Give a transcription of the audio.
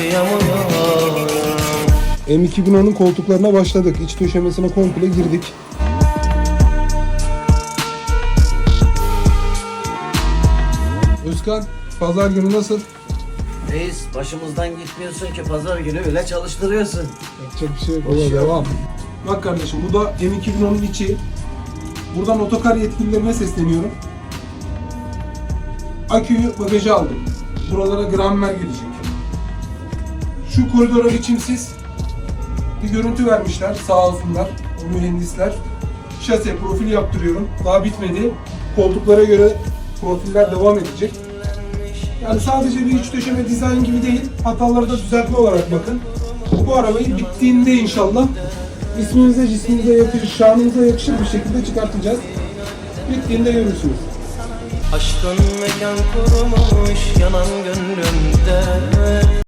kıyamıyorum M2010'un koltuklarına başladık. İç döşemesine komple girdik. Özkan, pazar günü nasıl? Reis başımızdan gitmiyorsun ki pazar günü öyle çalıştırıyorsun. Yapacak bir şey yok. Baba devam. Bak kardeşim bu da M2010'un içi. Buradan otokar yetkililerine sesleniyorum. Aküyü bagaja aldım. Buralara grammer gelecek. Şu koridora biçimsiz bir görüntü vermişler sağ olsunlar mühendisler. Şase profil yaptırıyorum. Daha bitmedi. Koltuklara göre profiller devam edecek. Yani sadece bir iç döşeme dizayn gibi değil, hataları da düzeltme olarak bakın. Bu arabayı bittiğinde inşallah isminize, cisminize yakışır, şanınıza yakışır bir şekilde çıkartacağız. Bittiğinde görürsünüz. Aşkın mekan kurmuş yanan gönlümde